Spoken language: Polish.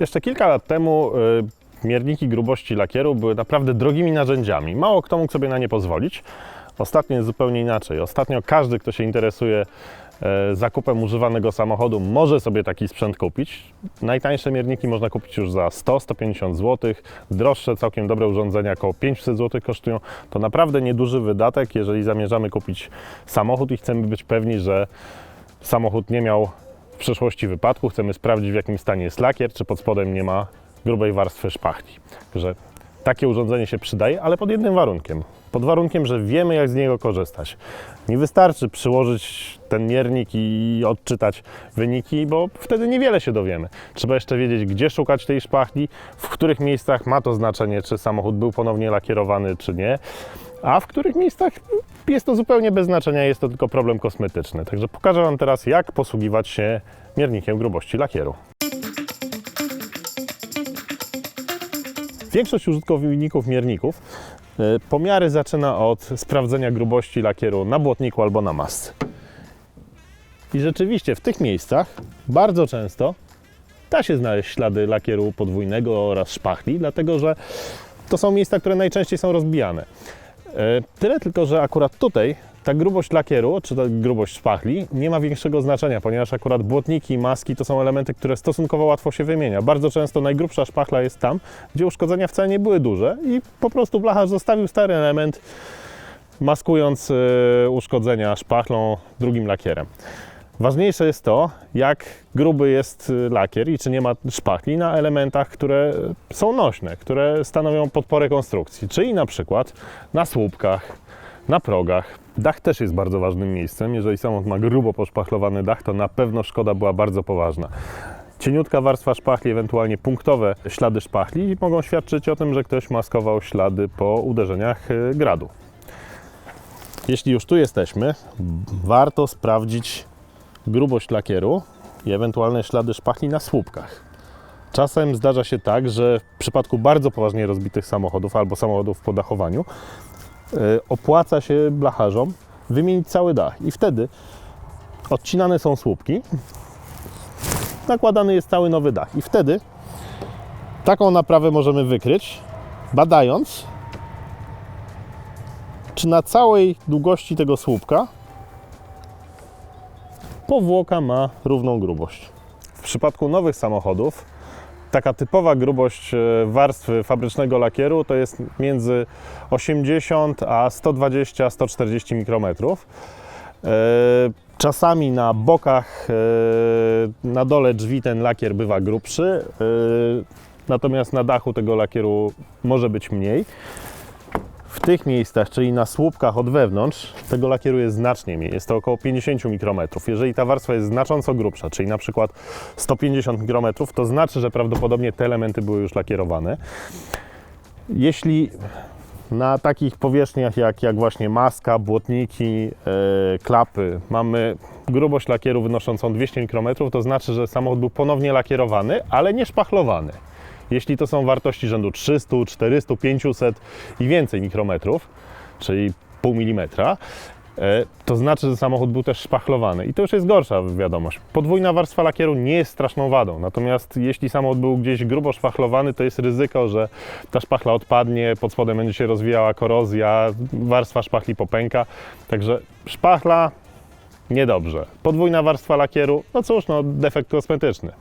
Jeszcze kilka lat temu y, mierniki grubości lakieru były naprawdę drogimi narzędziami. Mało kto mógł sobie na nie pozwolić. Ostatnio jest zupełnie inaczej. Ostatnio każdy, kto się interesuje e, zakupem używanego samochodu, może sobie taki sprzęt kupić. Najtańsze mierniki można kupić już za 100-150 zł. Droższe, całkiem dobre urządzenia około 500 zł kosztują. To naprawdę nieduży wydatek, jeżeli zamierzamy kupić samochód i chcemy być pewni, że samochód nie miał przeszłości wypadku, chcemy sprawdzić w jakim stanie jest lakier, czy pod spodem nie ma grubej warstwy szpachli. Także takie urządzenie się przydaje, ale pod jednym warunkiem. Pod warunkiem, że wiemy jak z niego korzystać. Nie wystarczy przyłożyć ten miernik i odczytać wyniki, bo wtedy niewiele się dowiemy. Trzeba jeszcze wiedzieć, gdzie szukać tej szpachli, w których miejscach ma to znaczenie, czy samochód był ponownie lakierowany, czy nie, a w których miejscach jest to zupełnie bez znaczenia, jest to tylko problem kosmetyczny. Także pokażę Wam teraz, jak posługiwać się miernikiem grubości lakieru. Większość użytkowników mierników e, pomiary zaczyna od sprawdzenia grubości lakieru na błotniku albo na masce. I rzeczywiście w tych miejscach bardzo często da się znaleźć ślady lakieru podwójnego oraz szpachli, dlatego że to są miejsca, które najczęściej są rozbijane. E, Tyle tylko, że akurat tutaj ta grubość lakieru, czy ta grubość szpachli nie ma większego znaczenia, ponieważ akurat błotniki maski to są elementy, które stosunkowo łatwo się wymienia. Bardzo często najgrubsza szpachla jest tam, gdzie uszkodzenia wcale nie były duże i po prostu blacharz zostawił stary element, maskując e, uszkodzenia szpachlą drugim lakierem. Ważniejsze jest to, jak gruby jest y, lakier i czy nie ma szpachli na elementach, które są nośne, które stanowią podporę konstrukcji, czyli na przykład na słupkach, na progach. Dach też jest bardzo ważnym miejscem. Jeżeli samochód ma grubo poszpachlowany dach, to na pewno szkoda była bardzo poważna. Cieniutka warstwa szpachli, ewentualnie punktowe ślady szpachli mogą świadczyć o tym, że ktoś maskował ślady po uderzeniach y, gradu. Jeśli już tu jesteśmy, warto sprawdzić grubość lakieru i ewentualne ślady szpachli na słupkach. Czasem zdarza się tak, że w przypadku bardzo poważnie rozbitych samochodów albo samochodów po dachowaniu yy, opłaca się blacharzom wymienić cały dach i wtedy odcinane są słupki, nakładany jest cały nowy dach i wtedy taką naprawę możemy wykryć badając czy na całej długości tego słupka powłoka ma równą grubość. W przypadku nowych samochodów taka typowa grubość e, warstwy fabrycznego lakieru to jest między 80 a 120-140 mikrometrów. E, Czasami na bokach, e, na dole drzwi ten lakier bywa grubszy, natomiast na dachu tego lakieru może być mniej. W tych miejscach, czyli na słupkach od wewnątrz, tego lakieru jest znacznie mniej. Jest to około 50 mikrometrów. Jeżeli ta warstwa jest znacząco grubsza, czyli na przykład 150 mikrometrów, to znaczy, że prawdopodobnie te elementy były już lakierowane. Jeśli na takich powierzchniach jak, jak właśnie maska, błotniki, e, klapy mamy grubość lakieru wynoszącą 200 mikrometrów, to znaczy, że samochód był ponownie lakierowany, ale nie szpachlowany. Jeśli to są wartości rzędu 300, 400, 500 i więcej mikrometrów, czyli pół milimetra, e, to znaczy, że samochód był też szpachlowany. I to już jest gorsza wiadomość. Podwójna warstwa lakieru nie jest straszną wadą, natomiast jeśli samochód był gdzieś grubo szpachlowany, to jest ryzyko, że ta szpachla odpadnie, pod spodem będzie się rozwijała korozja, warstwa szpachli popęka. Także szpachla niedobrze. Podwójna warstwa lakieru, no cóż, no defekt kosmetyczny.